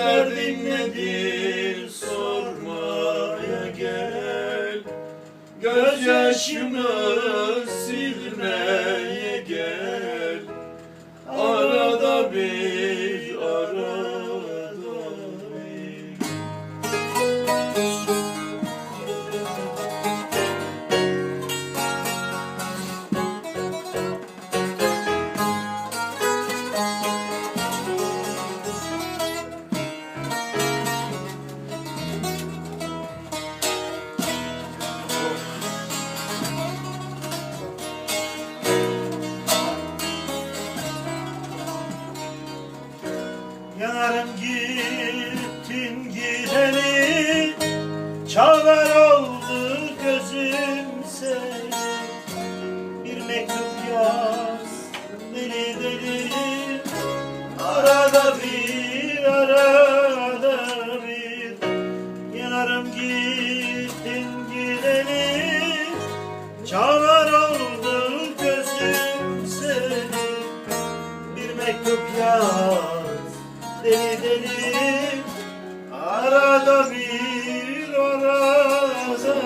derdin nedir sormaya gel. Gözyaşımı Yanarım gittin gideni Çağlar oldu gözüm seni Bir mektup yaz deli deli. Arada bir arada bir. Yanarım gittin gideni Çağlar oldu gözüm seni bir mektup yaz deli deli. Arada bir arada bir.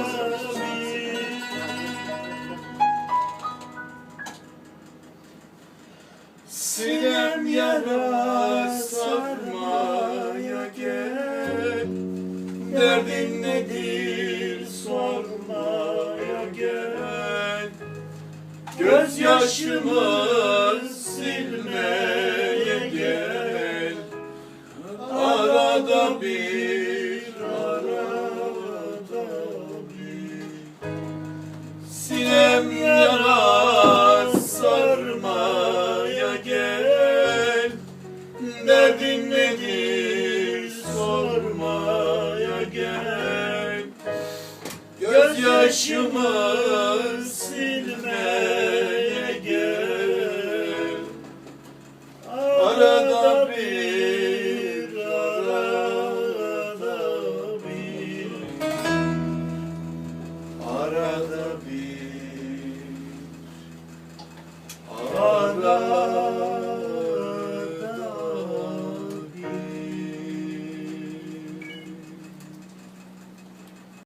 Sinem yara sarmaya gel. Derdin nedir sormaya gel. Gözyaşımı silmeye bir arada bir. Gel Derdin nedir sormaya gel. Gözyaşımı silmeye gel. Arada bir